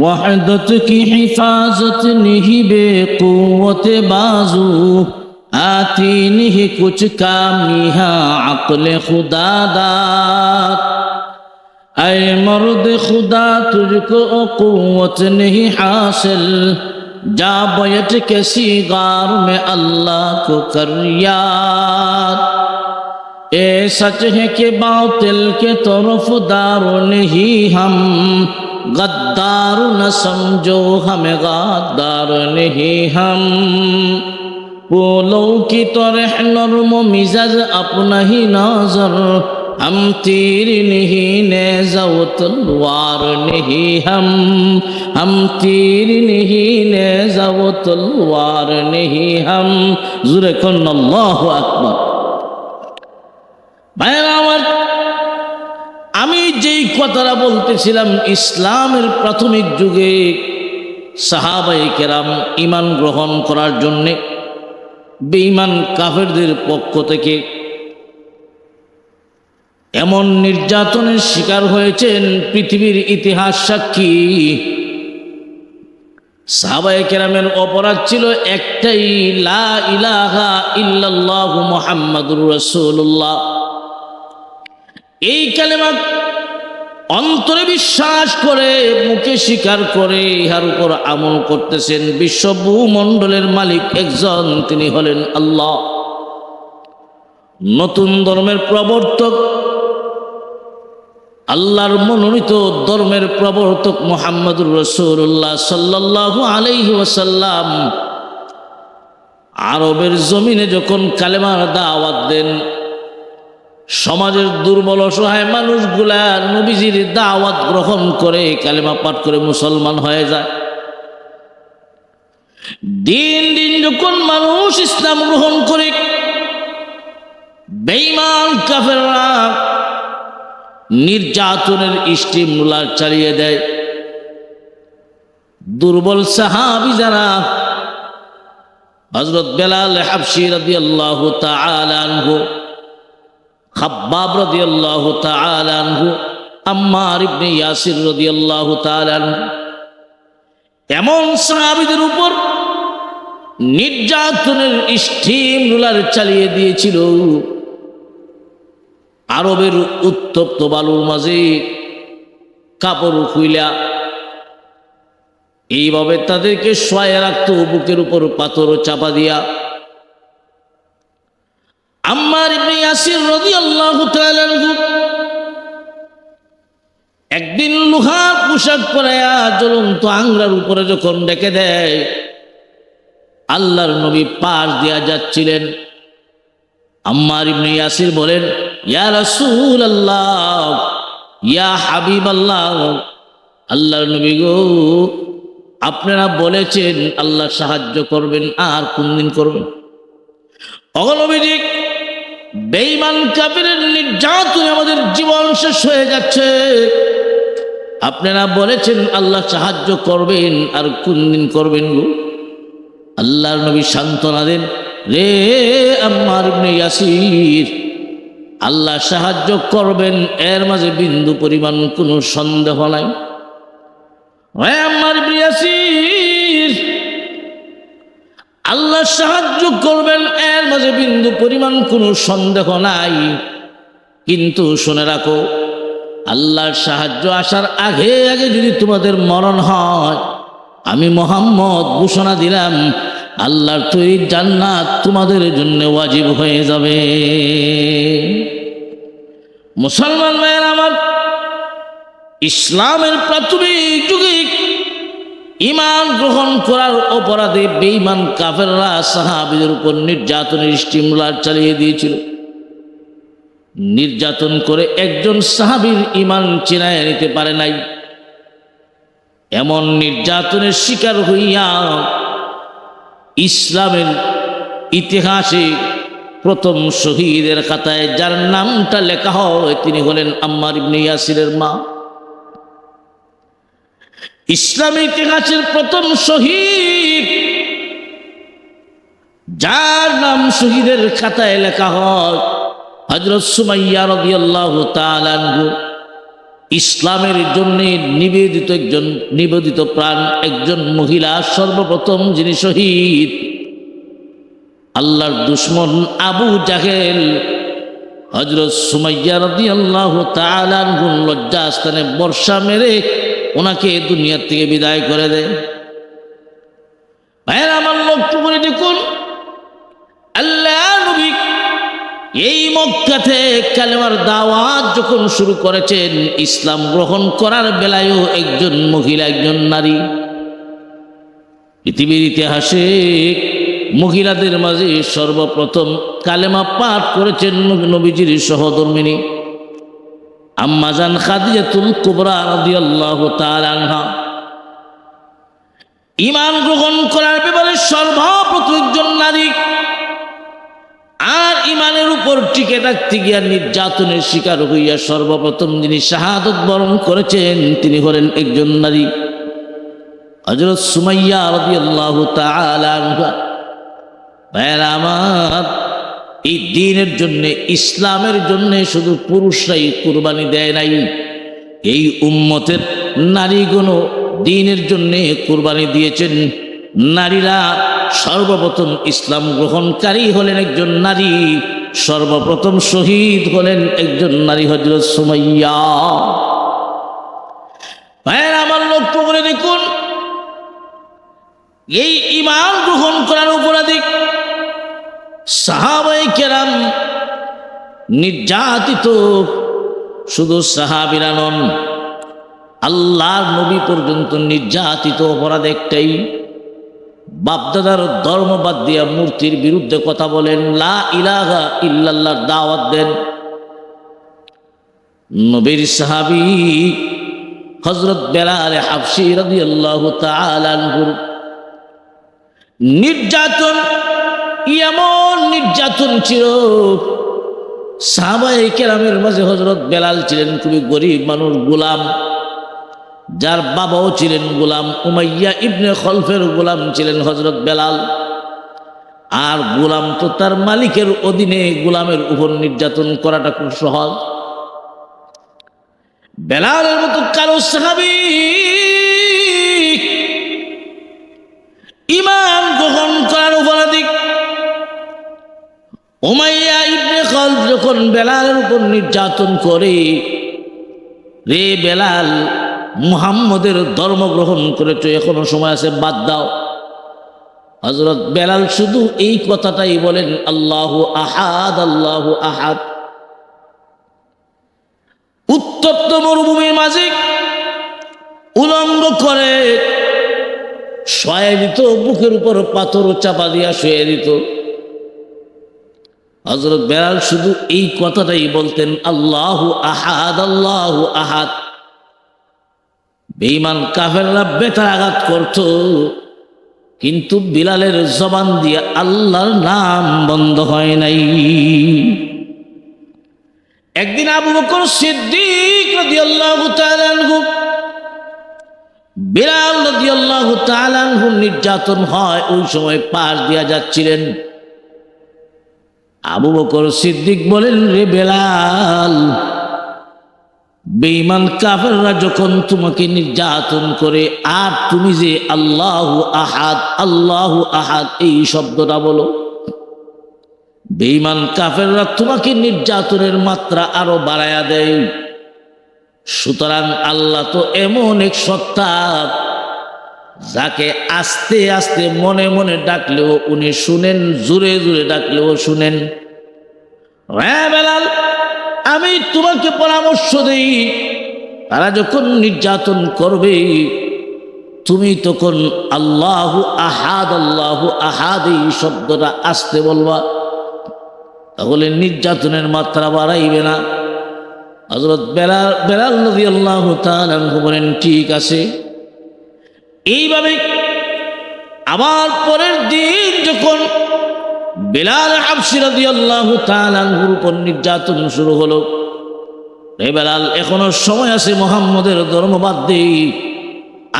وحدت کی حفاظت نہیں بے قوت بازو. آتی نہیں کچھ کام نہا عقل خدا داد. اے مرد خدا، تجھ کو قوت نہیں حاصل. جا بیٹھ کے سیگار میں اللہ کو کر یاد. ए सच है कि बातिल के तरफ दारो नहीं हम गद्दार न समझो हमें गद्दार नहीं हम बोलो की तरह नर्म मिजाज अपना ही नजर हम तीर नहीं ने जाओ तलवार नहीं हम हम तीर नहीं ने जाओ तलवार नहीं हम जुरे कन्ना अल्लाह अकबर ভাইরা আমার, আমি যেই কথাটা বলতেছিলাম, ইসলামের প্রাথমিক যুগে সাহাবাই কেরাম ইমান গ্রহণ করার জন্যে বেঈমান কাফেরদের পক্ষ থেকে এমন নির্যাতনের শিকার হয়েছেন পৃথিবীর ইতিহাস সাক্ষী। সাহাবায়ে কেরামের অপরাধ ছিল একটাই, লা ইলাহা ইল্লাল্লাহ মুহাম্মাদুর রাসূলুল্লাহ। এই কালেমা অন্তরে বিশ্বাস করে, মুখে স্বীকার করে ইহার উপর আমল করতেছেন। বিশ্ব ভূমণ্ডলের মালিক একজন, তিনি হলেন আল্লাহ। নতুন ধর্মের প্রবর্তক, আল্লাহর মনোনীত ধর্মের প্রবর্তক মোহাম্মদুর রসুল্লাহ সাল্লাহ আলাইহি ওয়াসাল্লাম। আরবের জমিনে যখন কালেমার দাওয়াত দেন সমাজের দুর্বল অসহায় মানুষগুলা নবীজির দাওয়াত গ্রহণ করে, কালেমা পাঠ করে মুসলমান হয়ে যায়। দিন দিন যখন মানুষ ইসলাম গ্রহণ করে বেইমান কাফেররা নির্যাতনের স্টিম রুলার চালিয়ে দেয়। দুর্বল সাহাবি যারা হজরত বেলাল হাফসি রাদি আল্লাহ তালানহু খাব্বাব রাদি আল্লাহ তালানহু আম্মার ইবনে ইয়াসির রাদি আল্লাহ তালানহু এমন সাহাবিদের উপর নির্যাতনের স্টিম রুলার চালিয়ে দিয়েছিল। আরবের উত্তপ্ত বালুর মাঝে কাপড় খুইলা এইভাবে তাদেরকে শোয়া রাখতো বুকের উপর পাথর চাপা দিয়া। আম্মার ইবনে ইয়াসির রাদিয়াল্লাহু তাআলা একদিন লোহার পোশাক পরায়া জ্বলন্ত আংরার উপরে যখন ডেকে দেয়, আল্লাহর নবী পাশ দিয়া যাচ্ছিলেন। আম্মার ইবনে ইয়াসির বলেন, ইয়া রাসূল আল্লাহ ইয়া হাবিব আল্লাহ আল্লাহর নবী গো, আপনারা বলেছেন, আল্লাহ সাহায্য করবেন, আর কোন দিন করবেন? অগনবীজি বেঈমান কাফিরের নির্যাতনে আমাদের জীবন শেষ হয়ে যাচ্ছে। আপনারা বলেছেন, আল্লাহ সাহায্য করবেন, আর কোন দিন করবেন গো? আল্লাহর নবী সান্ত্বনা দেন, রে ইবনে ইয়াসির, আল্লাহ সাহায্য করবেন, এর মাঝে বিন্দু পরিমাণ কোনো সন্দেহ নাই? হে আল্লাহ সাহায্য করবেন, এর মাঝে বিন্দু পরিমাণ কোনো সন্দেহ নাই। কিন্তু শুনে রাখো, আল্লাহর সাহায্য আসার আগে আগে যদি তোমাদের মরণ হয়, আমি মোহাম্মদ ঘোষণা দিলাম, আল্লাহর তৈরি জান্নাত তোমাদের জন্য ওয়াজিব হয়ে যাবে। মুসলমান ভাইয়ের আমার, ইসলামের প্রাথমিক যুগে ইমান গ্রহণ করার অপরাধে বেঈমান কাফেররা সাহাবিদের উপর নির্যাতনের স্টিমুলার চালিয়ে দিয়েছিল। নির্যাতন করে একজন সাহাবির ইমান চেনায় নিতে পারে নাই। এমন নির্যাতনের শিকার হইয়া ইসলামের ইতিহাসে প্রথম শহীদের খাতায় যার নামটা লেখা হয় তিনি হলেন আম্মার ইবনে ইয়াসিরের মা। ইসলামী ইতিহাসের প্রথম শহীদ, যার নাম শহীদের খাতায় লেখা হয় হজরত সুমাইয়া রদিয়াল্লাহ তালানহু ইসলামের জন্য নিবেদিত একজন, নিবেদিত প্রাণ, একজন মহিলা সর্বপ্রথম যিনি শহীদ, আল্লাহর দুশ্মন আবু জাহেল। হজরত সুমাইয়া রদি আল্লাহ তালানহুন লজ্জা স্থানে বর্ষা মেরে ওনাকে দুনিয়ার থেকে বিদায় করে দেয়। ভাইয়ের, আমার লক্ষ্য করে দেখুন, আল্লাহ এই মক্কাতে কালেমার দাওয়াত যখন শুরু করেছেন, ইসলাম গ্রহণ করার বেলায়ও একজন মহিলা, একজন নারী। পৃথিবীর ইতিহাসে মহিলাদের মাঝে সর্বপ্রথম কালেমা পাঠ করেছেন নবীজির সহধর্মিনী। আম্মাজান খাদিজাতুল কুবরা রাদিয়াল্লাহু তাআলা আনহা। ইমান গ্রহণ করার ব্যাপারে সর্বপ্রথম নারী। আর ইমানের উপর টিকে থাকতে গিয়া নির্যাতনের শিকার হইয়া সর্বপ্রথম যিনি শাহাদত বরণ করেছেন, তিনি হলেন একজন নারী। হজরত সুমাইয়া রাদিয়াল্লাহু তাআলা আনহা। ভাইয়েরা আমার এই দিনের জন্য, ইসলামের জন্য শুধু পুরুষরাই কুরবানি দেয় নাই। এই উম্মতের নারীগুলো দিনের জন্য কুরবানি দিয়েছেন। নারীরা সর্বপ্রথম ইসলাম গ্রহণকারী হলেন একজন নারী, সর্বপ্রথম শহীদ হলেন একজন নারী হজরত সুমাইয়া। ভাইয়েরা আমার লক্ষ্য করে দেখুন, এই ইমান গ্রহণ করার সাহাবাই কেরাম নির্যাতিত শুধু সাহাবিরা নন, আল্লাহর নবী পর্যন্ত নির্যাতিত অপরাধ একটাই। বাপদাদার ধর্ম বাদ দিয়া মূর্তির বিরুদ্ধে কথা বলেন, লা ইলাহা ইল্লাল্লাহর দাওয়াত দেন। নবীর সাহাবি হজরত বেলাল হাফসি রাদিয়াল্লাহু তাআলা আনহুর নির্যাতন এমন নির্যাতন ছিল। সাহাবাই কেরামের মাঝে হজরত বেলাল ছিলেন খুবই গরিব মানুষ, গোলাম। যার বাবাও ছিলেন গোলাম। উমাইয়া ইবনে খলফের গোলাম ছিলেন হজরত বেলাল। আর গোলাম তো তার মালিকের অধীনে গোলামের উপর নির্যাতন করাটা খুব সহজ। বেলালের মতো কারও সাহাবি ইমান ওমাইয়া ইবনে খল যখন বেলালের উপর নির্যাতন করে, রে বেলাল, মুহাম্মদের ধর্ম গ্রহণ করেছ, এখনও সময় আছে, বাদ দাও। হজরত বেলাল শুধু এই কথাটাই বলেন, আল্লাহ আহাদ আল্লাহ আহাদ। উত্তপ্ত মরুভূমির মাঝে উলঙ্গ করে শয়ে দিত বুকের উপর পাথর চাপা দিয়া শুয়ে দিত। হজরত বেলাল শুধু এই কথাটাই বলতেন, আল্লাহ আহাদ আল্লাহ আহাদ। বেইমান কাফেররা বেতার আঘাত করত, কিন্তু বিলালের জবান দিয়ে আল্লাহর নাম বন্ধ হয় নাই। একদিন আবু বকর সিদ্দিক বিলাল নির্যাতন হয়, ওই সময় পাশ দিয়া যাচ্ছিলেন। আবু বকর সিদ্দিক বলেন, রে বেলাল, বেঈমান কাফেররা যখন তোমাকে নির্যাতন করে, আর তুমি যে আল্লাহ আহাদ আল্লাহ আহাদ, এই শব্দটা বলো। বেঈমান কাফেররা তোমাকে নির্যাতনের মাত্রা আরও বাড়ায়া দেয়। সুতরাং আল্লাহ তো এমন এক সত্তা যাকে আস্তে আস্তে মনে মনে ডাকলেও উনি শুনেন জুড়ে জুড়ে ডাকলেও শুনেন। হ্যাঁ বেলাল, আমি তোমাকে পরামর্শ দেই, তারা যখন নির্যাতন করবে, তুমি তখন আল্লাহ আহাদ আল্লাহ আহাদ এই শব্দটা আসতে বলবা। তাহলে নির্যাতনের মাত্রা বাড়াইবে না। হজরত বেলাল বেলাল নদী আল্লাহ বলেন, ঠিক আছে। এইভাবে আবার পরের দিন যখন বেলাল হাফসি রাদি আল্লাহ উপর নির্যাতন শুরু হলো, রে বেলাল, এখনও সময় আছে মোহাম্মদের ধর্মবাদ দেই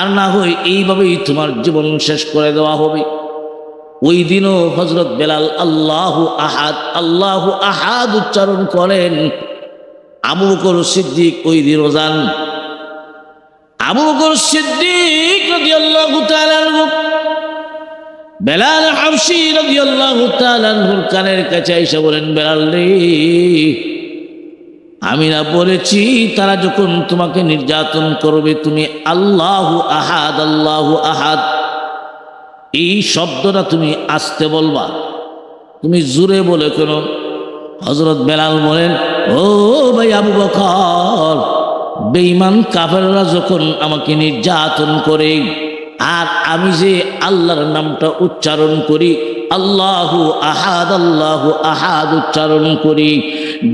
আর না হয় এইভাবেই তোমার জীবন শেষ করে দেওয়া হবে। ওই দিনও হজরত বেলাল আল্লাহ আহাদ আল্লাহ আহাদ উচ্চারণ করেন, আবু বকর সিদ্দিক ওই দিনও যান। সিদ্দিক কানের কাছে বলেন রে, আমি না বলেছি তারা যখন তোমাকে নির্যাতন করবে, তুমি আল্লাহ আহাদ আল্লাহ আহাদ। এই শব্দটা তুমি আসতে বলবা, তুমি জুড়ে বলে কেন? হজরত বেলাল বলেন, ও ভাই আবু বকর বেঈমান কাফেররা যখন আমাকে নির্যাতন করে, আর আমি যে আল্লাহর নামটা উচ্চারণ করি, আল্লাহু আহাদ আল্লাহু আহাদ উচ্চারণ করি,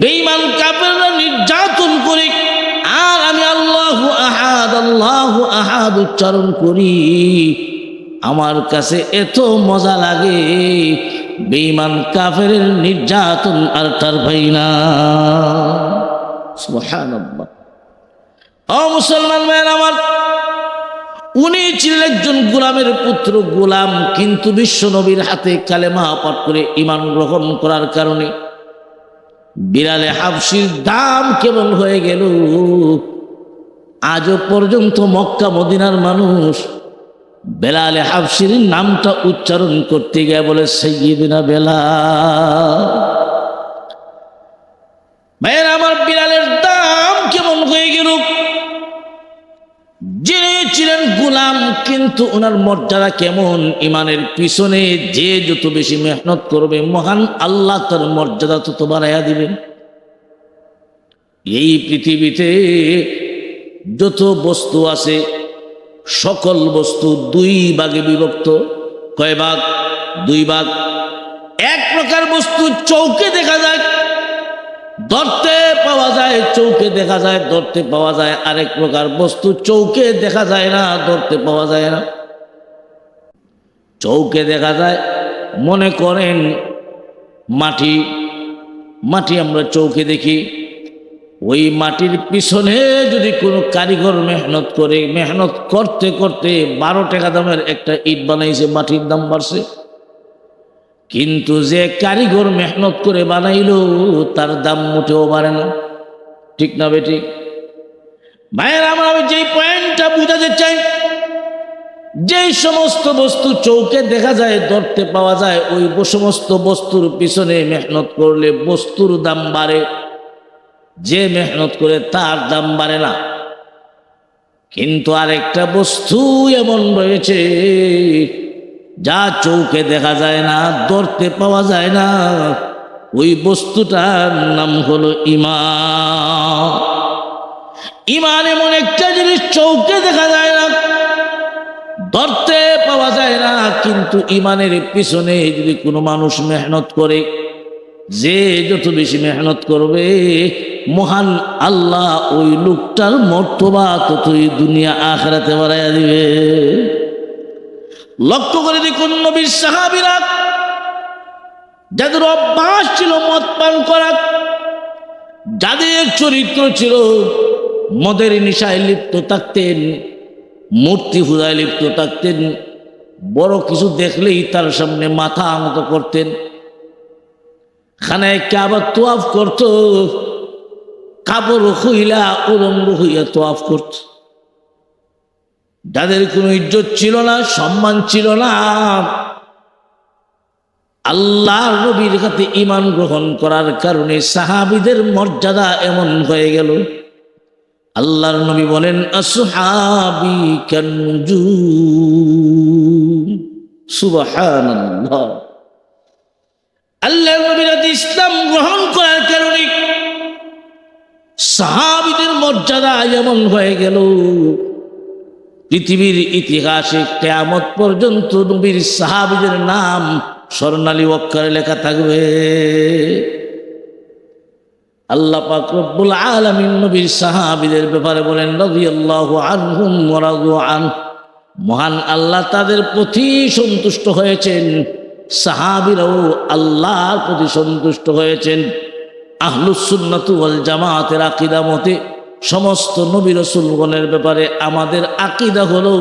বেঈমান কাফেররা নির্যাতন করে, আর আমি আল্লাহু আহাদ আল্লাহু আহাদ উচ্চারণ করি। আমার কাছে এত মজা লাগে, বেঈমান কাফের নির্যাতন আর তার ভাই না সুবহানাল্লাহ। মুসলমান ভাইয়ের আমার, উনি ছিলেন একজন গোলামের পুত্র, গোলাম কিন্তু বিশ্ব নবীর হাতে কালেমা পাঠ করে ইমান গ্রহণ করার কারণে বিড়ালে হাফসির দাম কেমন হয়ে গেল। আজও পর্যন্ত মক্কা মদিনার মানুষ বেলালে হাফসির নামটা উচ্চারণ করতে গিয়ে বলে সৈয়দিনা বেলা আমার দাম কেমন হয়ে গেল যিনি ছিলেন গুলাম, কিন্তু ওনার মর্যাদা কেমন? ইমানের পিছনে যে যত বেশি মেহনত করবে, মহান আল্লাহ তার মর্যাদা তত বাড়াইয়া দিবেন। এই পৃথিবীতে যত বস্তু আছে, সকল বস্তু দুই ভাগে বিভক্ত। কয় ভাগ? দুই ভাগ। এক প্রকার বস্তু চৌকে দেখা যায় ধরতে পাওয়া যায়, চৌকে দেখা যায়, ধরতে পাওয়া যায়, আরেক প্রকার বস্তু চৌকে দেখা যায় না, ধরতে পাওয়া যায় না। চৌকে দেখা যায়, মনে করেন মাটি মাটি আমরা চৌকে দেখি, ওই মাটির পিছনে যদি কোনো কারিগর মেহনত করে, মেহনত করতে করতে বারো টাকা দামের একটা ইট বানাইছে, মাটির দাম বাড়ছে। কিন্তু যে কারিগর মেহনত করে বানাইল, তার দাম মোটেও বাড়ে না। ঠিক না বেটি? ভাইয়ের, আমার আমি যেই পয়েন্টটা বুঝাতে চাই, যেই সমস্ত বস্তু চৌকে দেখা যায় ধরতে পাওয়া যায়, ওই সমস্ত বস্তুর পিছনে মেহনত করলে বস্তুর দাম বাড়ে। যে মেহনত করে তার দাম বাড়ে না। কিন্তু আরেকটা বস্তু এমন রয়েছে যা চৌকে দেখা যায় না, দরতে পাওয়া যায় না। ওই বস্তুটার নাম হলো ইমান। ইমান এমন একটা জিনিস চৌকে দেখা যায় না ধরতে পাওয়া যায় না, কিন্তু ইমানের পিছনে যদি কোনো মানুষ মেহনত করে, যে যত বেশি মেহনত করবে, মহান আল্লাহ ওই লোকটার মর্তবা ততই দুনিয়া আখড়াতে বাড়াইয়া দিবে। লক্ষ্য করে দেখুন নবীর সাহাবিরা, যাদের অভ্যাস ছিল মদ পান করা, যাদের চরিত্র ছিল মদের নিশায় লিপ্ত থাকতেন, মূর্তি হুদায় লিপ্ত থাকতেন, বড় কিছু দেখলেই তার সামনে মাথা আনত করতেন। খানায় কে আবার তোয়াফ করত, কাপড় হইলা উলঙ্গ হইয়া তোয়াফ করত। যাদের কোনো ইজ্জত ছিল না, সম্মান ছিল না। আল্লাহ নবীর কাছে ইমান গ্রহণ করার কারণে সাহাবিদের মর্যাদা এমন হয়ে গেল। আল্লাহর নবী বলেন, আসহাবি কানজু আল্লাহর নবীর কাছে ইসলাম গ্রহণ করার কারণে সাহাবিদের মর্যাদা এমন হয়ে গেল। পৃথিবীর ইতিহাসে কেয়ামত পর্যন্ত নবীর সাহাবিদের নাম স্বর্ণালী অক্ষরে লেখা থাকবে। আল্লাহ পাক রব্বুল আলামিন নবীর সাহাবিদের ব্যাপারে বলেন, রাদিয়াল্লাহু আনহুম ওয়া আন। মহান আল্লাহ তাদের প্রতি সন্তুষ্ট হয়েছেন। সাহাবিরাও আল্লাহর প্রতি সন্তুষ্ট হয়েছেন। আহলুস জামাতের আকীদা মতে সমস্ত নবী রসুলগণের ব্যাপারে আমাদের আকিদা হলো,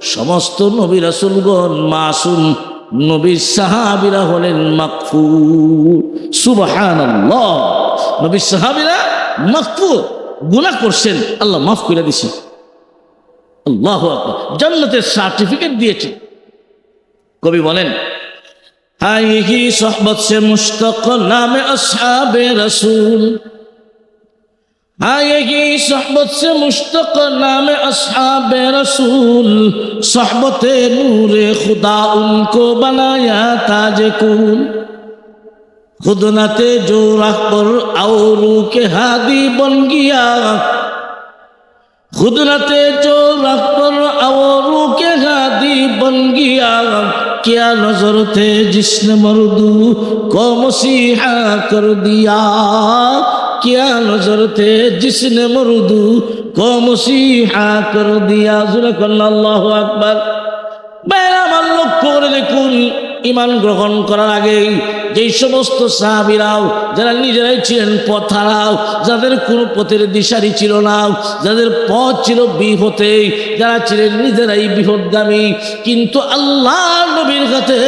সমস্ত নবী রসুলগণ মাসুম নবীর সাহাবিরা হলেন মাকফুর। সুবহান নবীর সাহাবিরা মাকফুর। গুনাহ করছেন। আল্লাহ মাফ করে দিছি। আল্লাহ জান্নাতের সার্টিফিকেট দিয়েছে। কবি বলেন হাই হি সোহবত সে মুশতক নামে আসহাবে রসুল। آئے گی صحبت سے مشتق نام اصحاب رسول صحبت نور خدا ان کو بنایا تاج کون خود نت جو رخ پر اورو کے ہادی بن گیا خود نت جو رخ پر اورو کے ہادی بن گیا کیا نظر تھے جس نے مردو کو مسیحا کر دیا क्या नजर थे जिसने मरुदू को मुसीहा कर दिया अल्लाह अकबर मेरा मन लोग देखून ইমান গ্রহণ করার আগেই যেই সমস্ত সাহাবিরাও, যারা নিজেরাই ছিলেন পথারাও, যাদের কোনো পথের দিশারি ছিল না, যাদের পথ ছিল বিপথে যারা ছিলেন নিজেরাই বিপদগামী কিন্তু আল্লাহ নবীর কাছে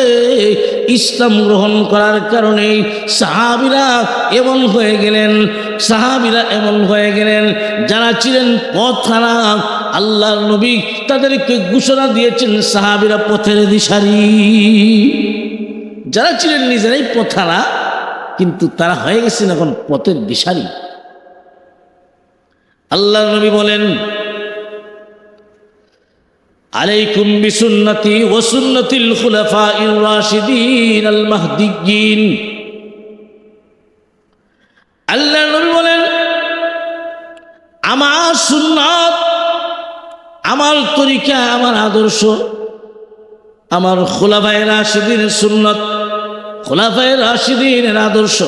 ইসলাম গ্রহণ করার কারণে সাহাবিরা এমন হয়ে গেলেন, সাহাবিরা এমন হয়ে গেলেন, যারা ছিলেন পথহারা আল্লাহ নবী তাদেরকে ঘোষণা দিয়েছেন সাহাবিরা পথের দিশারি। যারা ছিলেন নিজেরাই পথারা, কিন্তু তারা হয়ে গেছেন এখন পথের দিশারি। আল্লাহ নবী বলেন, আলাইকুম বিসুন্নতি ওয়া সুন্নাতিল খুলাফাইর রাশিদিন আল মাহদিয়্যিন। আল্লাহ নবী তরিকা আমার আদর্শ। আমার খোলাফায় রাশিদিনের সুন্নত, খোলাফায় রাশিদিনের আদর্শ।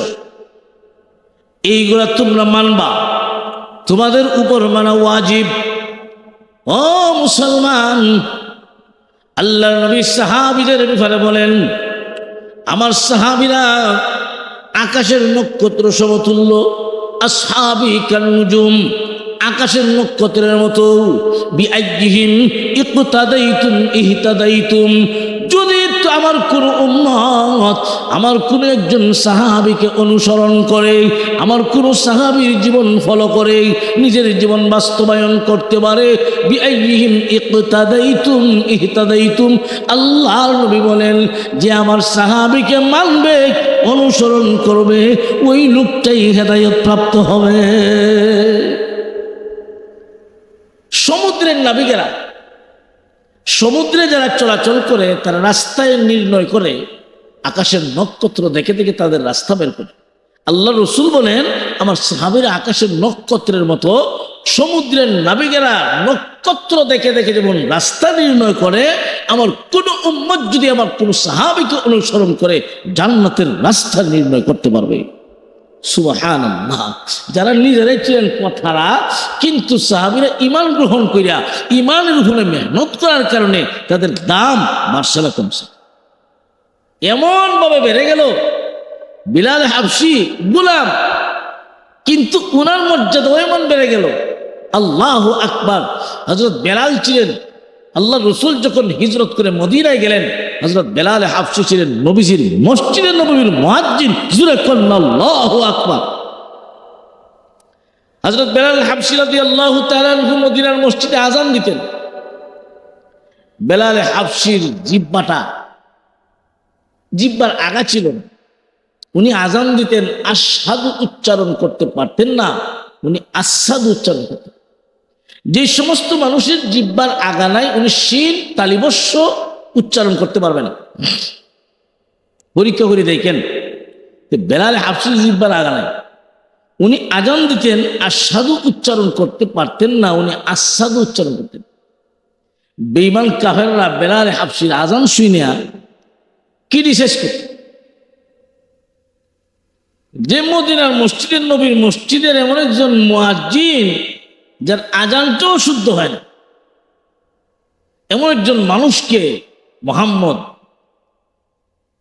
এইগুলা তোমরা মানবা। তোমাদের উপর মানা ওয়াজিব। ও মুসলমান আল্লাহ নবী সাহাবিদের ব্যাপারে বলেন, আমার সাহাবিরা আকাশের নক্ষত্র সমতুল্য, আসহাবি কান্নুজুম আকাশের নক্ষত্রের মতো বিআইহিম যদি আমার কোন উম্মত আমার কোন একজন সাহাবিকে অনুসরণ করে, আমার কোন সাহাবির জীবন ফলো করে, নিজের জীবন বাস্তবায়ন করতে পারে ইহতাদাইতুম। আল্লাহর নবী বলেন যে আমার সাহাবিকে মানবে, অনুসরণ করবে, ওই লোকটাই হেদায়ত প্রাপ্ত হবে। সমুদ্রের নাবিকেরা। সমুদ্রে যারা চলাচল করে, তারা রাস্তায় নির্ণয় করে, আকাশের নক্ষত্র দেখে দেখে তাদের রাস্তা বের করে। আল্লাহ রসুল বলেন, আমার সাহাবিরা আকাশের নক্ষত্রের মতো সমুদ্রের নাবিকেরা নক্ষত্র দেখে দেখে যেমন রাস্তা নির্ণয় করে, আমার কোন উম্মত যদি আমার কোন সাহাবিকে অনুসরণ করে, জান্নাতের রাস্তা নির্ণয় করতে পারবে। সুবাহান যারা নিজেরাই ছিলেন কথারা, কিন্তু সাহাবিরা ইমান গ্রহণ করিয়া ইমানের উপরে মেহনত করার কারণে তাদের দাম মার্শালা কমছে। এমন ভাবে বেড়ে গেল, বিলাল হাফসি গুলাম, কিন্তু উনার মর্যাদা এমন বেড়ে গেল, আল্লাহ আকবার। হজরত বেলাল ছিলেন আল্লাহ রসুল যখন হিজরত করে মদিনায় গেলেন হজরত বেলাল হাফসি ছিলেন নবীজির মসজিদের নবীর মহাজিন জুরে আকবার। হজরত বেলাল হাফসি রাদি আল্লাহ তালু মদিনার মসজিদে আজান দিতেন। বেলাল হাফসির জিব্বাটা জিব্বার আগা ছিল উনি আজান দিতেন আস্বাদু উচ্চারণ করতে পারতেন না, উনি আস্বাদু উচ্চারণ করতেন। যে সমস্ত মানুষের জিব্বার আগা নাই উনি শিল তালিবস্য উচ্চারণ করতে পারবে না। পরীক্ষা করে দেখেন বেলালে হাফসির জিব্বার আগা নাই উনি আজান দিতেন আস্বাদু উচ্চারণ করতে পারতেন না, উনি আস্বাদু উচ্চারণ করতেন। বেইমান কাফেররা বেলালে হাফসির আজান শুই কি রিসেস করতেন যে মদিনার মসজিদের নবীর মসজিদের এমন একজন মুয়াজ্জিন যার আজানটাও শুদ্ধ হয় না। এমন একজন মানুষকে মোহাম্মদ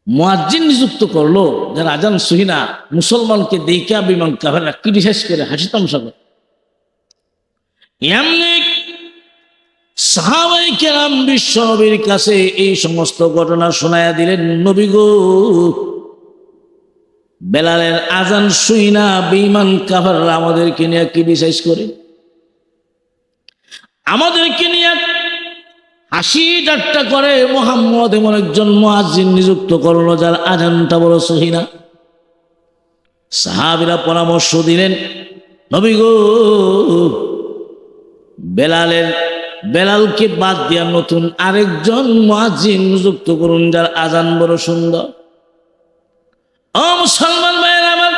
মুয়াজ্জিন নিযুক্ত করল, যার আজান সহিনা মুসলমানকে দেখা বিমান কাফেররা ক্রিটিসাইজ করে হাসি তামসা করে। সাহাবাই কেরাম বিশ্ব কাছে এই সমস্ত ঘটনা শোনায়া দিলেন, নবী গো, বেলালের আজান শুই না বেইমান কাফাররা আমাদেরকে নিয়ে কি বিশ্বাস করে? আমাদেরকে নিয়ে হাসি ঠাট্টা করে মোহাম্মদ এমন একজন মহাজিন নিযুক্ত করল যার আজানটা বড় সহিনা সাহাবিরা পরামর্শ দিলেন, নবী গো, বেলালের, বেলালকে বাদ দিয়া নতুন আরেকজন মহাজিন নিযুক্ত করুন যার আজান বড় সুন্দর। ও মুসলমান ভাইয়ের আমার,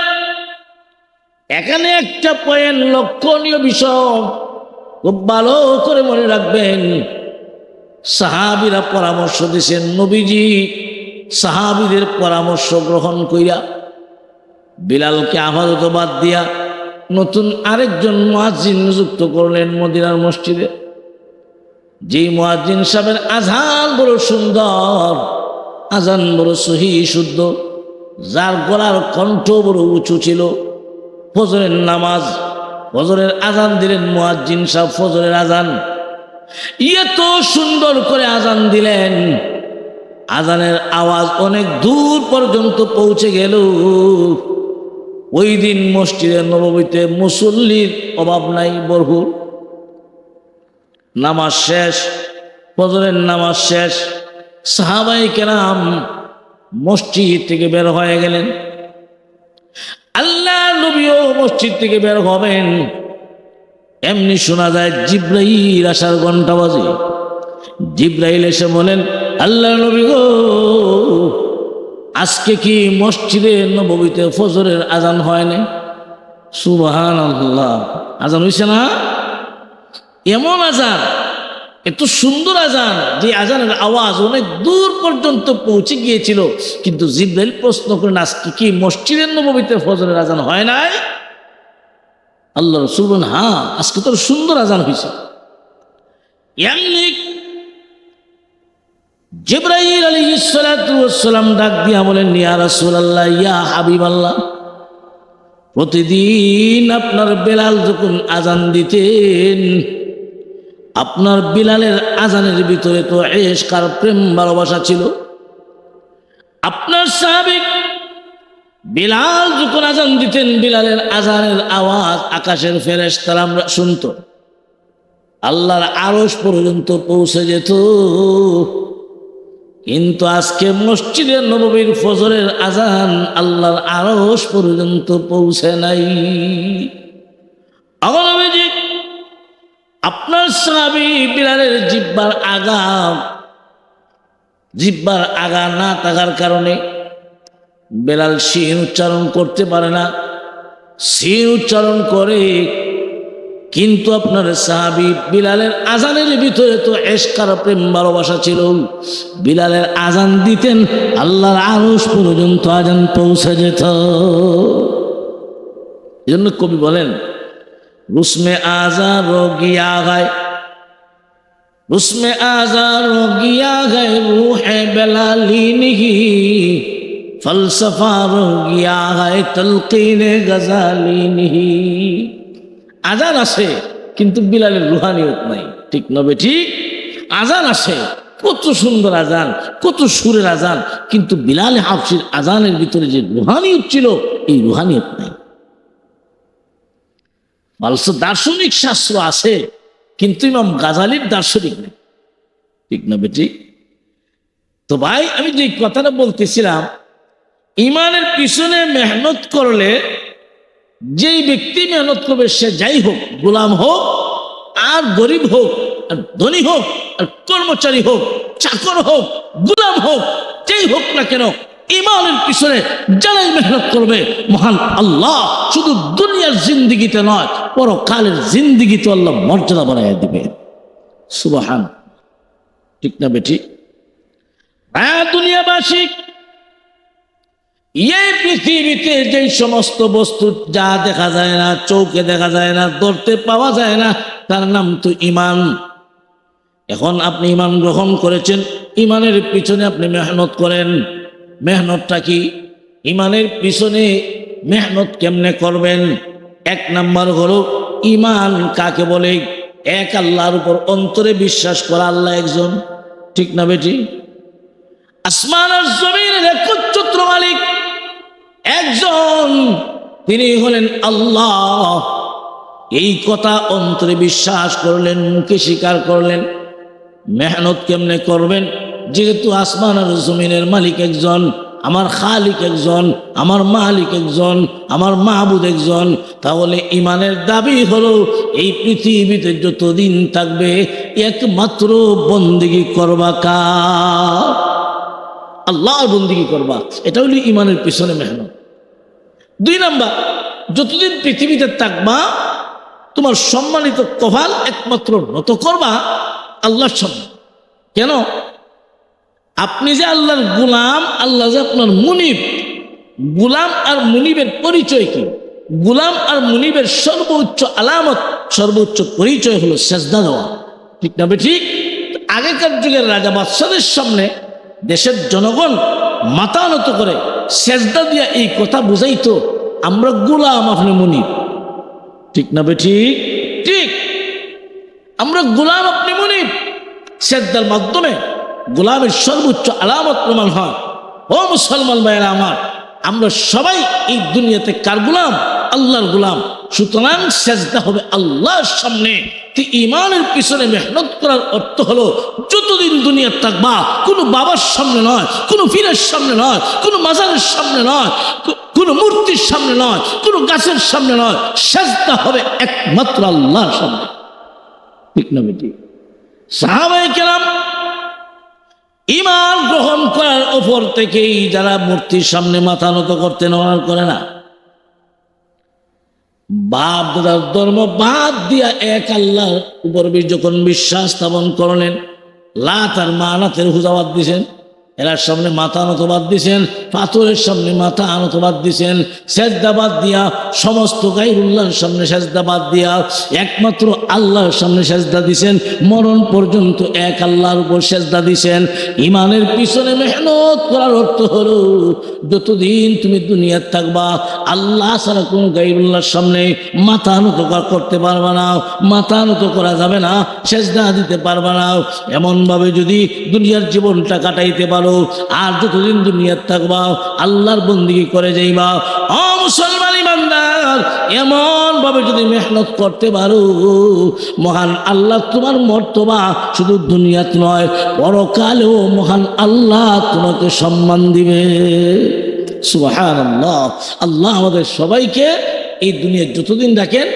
এখানে একটা পয়েন্ট লক্ষণীয় বিষয় খুব ভালো করে মনে রাখবেন। সাহাবিরা পরামর্শ দিয়েছেন নবীজি সাহাবিদের পরামর্শ গ্রহণ কইরা বিলালকে আপাতত বাদ দিয়া নতুন আরেকজন মুয়াজ্জিন নিযুক্ত করলেন মদিনার মসজিদে। যেই মুয়াজ্জিন সাহেবের আজান বড় সুন্দর, আজান বড় সহি শুদ্ধ, যার গলার কণ্ঠ বড় উঁচু ছিল। ফজরের নামাজ ফজরের আজান দিলেন মুয়াজ্জিন সাহেব, ফজরের আজান। এত সুন্দর করে আজান দিলেন। আজানের আওয়াজ অনেক দূর পর্যন্ত পৌঁছে গেল। ওই দিন মসজিদে নবমীতে মুসল্লির অভাব নাই বরহুর নামাজ শেষ, ফজরের নামাজ শেষ। সাহাবাই কেরাম মসজিদ থেকে বের হয়ে গেলেন। আল্লাহ নবীও মসজিদ থেকে বের হবেন। এমনি শোনা যায় জিব্রাইল আসার ঘণ্টা বাজে। জিব্রাইল এসে বলেন আল্লাহ নবী গো, আজকে কি মসজিদে নবীতে ফজরের আজান হয় না সুবাহান আল্লাহ আজান হয়েছে না? এমন আজান। এত সুন্দর আজান, যে আজানের আওয়াজ অনেক দূর পর্যন্ত পৌঁছে গিয়েছিল। কিন্তু জিব্রাইল প্রশ্ন করেন আজকে কি মসজিদের নবীতে ফজরের আজান হয় নাই? আল্লাহ রসুল বলেন হ্যাঁ আজকে তোর সুন্দর আজান হয়েছে। জিব্রাইল আলী ইসালাম ডাক দিয়া বলেন, ইয়া রাসূল আল্লাহ ইয়া হাবিব আল্লাহ প্রতিদিন আপনার বেলাল যখন আজান দিতেন আপনার বিলালের আজানের ভিতরে তো এসকার প্রেম ভালোবাসা ছিল। আপনার সাহাবিক বিলাল যখন আজান দিতেন, বিলালের আজানের আওয়াজ আকাশের ফেরেস তারা আমরা শুনত। আল্লাহর আরস পর্যন্ত পৌঁছে যেত। কিন্তু আজকে মসজিদে নববীর ফজরের আজান আল্লাহর আরস পর্যন্ত পৌঁছে নাই। নবীজি আপনার সাহাবি বিড়ালের জিব্বার আগা জিব্বার আগা না থাকার কারণে বেলাল সিন উচ্চারণ করতে পারে না। সিন উচ্চারণ করে কিন্তু আপনার সাহাবি বিলালের আজানের ভিতরে তো এসকার প্রেম ভালোবাসা ছিল। বিলালের আজান দিতেন, আল্লাহর আরস পর্যন্ত আজান পৌঁছে যেত। এই জন্য কবি বলেন রুসমে আজা রোগিয়া গায়। রুসমে আজা রোগিয়া গায়, রুহে বেলালি নিহি। ফলসফা রোগিয়া গায়, তলকিনে গজালি নিহি। আজান আছে কিন্তু বিলালের রুহানিয়ত নাই। ঠিক নবে ঠিক? আজান আছে কত সুন্দর আজান, কত সুরের আজান, কিন্তু বিলাল হাফসির আজানের ভিতরে যে রুহানিয়ত ছিল, এই রুহানিয়ত নাই। অবশ্য দার্শনিক শাস্ত্র আছে, কিন্তু ইমাম গাজালির দার্শনিক নেই। ঠিক না বেটি? তো ভাই, আমি যে কথাটা বলতেছিলাম, ইমানের পিছনে মেহনত করলে, যেই ব্যক্তি মেহনত করবে, সে যাই হোক, গোলাম হোক, আর গরিব হোক, আর ধনী হোক, আর কর্মচারী হোক, চাকর হোক, গোলাম হোক, যেই হোক না কেন ইমানের পিছনে যারাই মেহনত করবে। মহান আল্লাহ শুধু দুনিয়ার জিন্দিগিতে নয়, পরকালের জিন্দিগিতে আল্লাহ মর্যাদা বানাইয়া দিবে। সুবাহান। ঠিক না বেটি হ্যাঁ দুনিয়াবাসী, এই পৃথিবীতে যেই সমস্ত বস্তু যা দেখা যায় না, চৌকে দেখা যায় না, ধরতে পাওয়া যায় না, তার নাম তো ইমান। এখন আপনি ইমান গ্রহণ করেছেন, ইমানের পিছনে আপনি মেহনত করেন। মেহনতটা কি? ইমানের পিছনে মেহনত কেমনে করবেন? এক নাম্বার হলো ইমান কাকে বলে? এক আল্লাহর উপর অন্তরে বিশ্বাস করা আল্লাহ একজন। ঠিক না বেটি? আসমান আর জমিনের মালিক। একজন। তিনি হলেন আল্লাহ। এই কথা অন্তরে বিশ্বাস করলেন মুখে স্বীকার করলেন? মেহনত কেমনে করবেন? যেহেতু আসমান আর জমিনের মালিক একজন, আমার খালিক একজন, আমার মালিক একজন, আমার মাহবুদ একজন, তাহলে ইমানের দাবি হলো এই পৃথিবীতে যতদিন থাকবে একমাত্র বন্দিগি করবা কার? আল্লাহর বন্দিগি করবা। এটা হলো ইমানের পিছনে মেহনত। দুই নাম্বার, যতদিন পৃথিবীতে থাকবা, তোমার সম্মানিত কভাল একমাত্র নত করবা আল্লাহর সামনে। কেন? আপনি যে আল্লাহর গুলাম, আল্লাহ যে আপনার মুনিব। গুলাম আর মুনিবের পরিচয় কি? গুলাম আর মুনিবের সর্বোচ্চ আলামত, সর্বোচ্চ পরিচয় হলো সেজদা দেওয়া। ঠিক না ঠিক আগেকার যুগের রাজা বাদশাদের সামনে দেশের জনগণ মাথা নত করে সেজদা দিয়া এই কথা বুঝাইতো, আমরা গুলাম আপনি মুনিব। ঠিক না ঠিক ঠিক। আমরা গোলাম আপনি মুনিব। সেদ্দার মাধ্যমে গোলামের সর্বোচ্চ আলামত প্রমাণ হয়। ও মুসলমান ভাইয়েরা আমার, আমরা সবাই এই দুনিয়াতে কার গোলাম? আল্লাহর গোলাম। সুতরাং সেজদা হবে আল্লাহর সামনে। তো ইমানের পিছনে মেহনত করার অর্থ হলো, যতদিন দুনিয়া থাকবা, কোনো বাবার সামনে নয়, কোনো পীরের সামনে নয়, কোনো মাজারের সামনে নয় কোনো মূর্তির সামনে নয়, কোনো গাছের সামনে নয়, সেজদা হবে একমাত্র আল্লাহর সামনে। ঠিক না বেটি? সাহাবাই কেরাম ইমান গ্রহণ করার ওপর থেকেই যারা মূর্তির সামনে মাথা নত করতে নড়ার করে না। বাপ দাদার ধর্ম বাদ দিয়া এক আল্লাহর উপর যখন বিশ্বাস স্থাপন করলেন লাত আর মানাতের হুজাবাদ দিছেন এরার সামনে মাথা আনতবাদ দিছেন, পাথরের সামনে মাথা আনতবাদ দিছেন সেজদাবাদ দিয়া, সমস্ত গাইরুল্লাহর সামনে সেজদাবাদ দিয়া, একমাত্র আল্লাহর সামনে সেজদা দিছেন, মরণ পর্যন্ত এক আল্লাহর উপর সেজদা দিছেন। ইমানের পিছনে মেহনত করার অর্থ হলো, যতদিন তুমি দুনিয়ার থাকবা, আল্লাহ ছাড়া কোনো গাইরুল্লাহর সামনে মাথা নত করা- করতে পারবা না, মাথা নত করা যাবে না, সেজদা দিতে পারবা না। এমনভাবে যদি দুনিয়ার জীবনটা কাটাইতে পারো আর যতদিন দুনিয়ার থাকবা, আল্লাহর বন্দিগি করে যাইবা। অ মুসলমান ইমানদার এমন ভাবে যদি মেহনত করতে পারো, মহান আল্লাহ তোমার মর্তবা শুধু দুনিয়াত নয়, পরকালেও মহান আল্লাহ তোমাকে সম্মান দিবে। সুহান আল্লাহ আল্লাহ আমাদের সবাইকে এই দুনিয়ার যতদিন রাখেন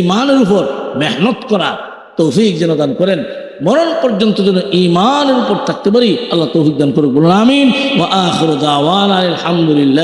ইমানের উপর মেহনত করা তৌফিক যেন দান করেন। মরণ পর্যন্ত যেন ইমানের উপর থাকতে পারি আল্লাহ তৌফিক দান করুক বলুন আমিন। আলহামদুলিল্লাহ।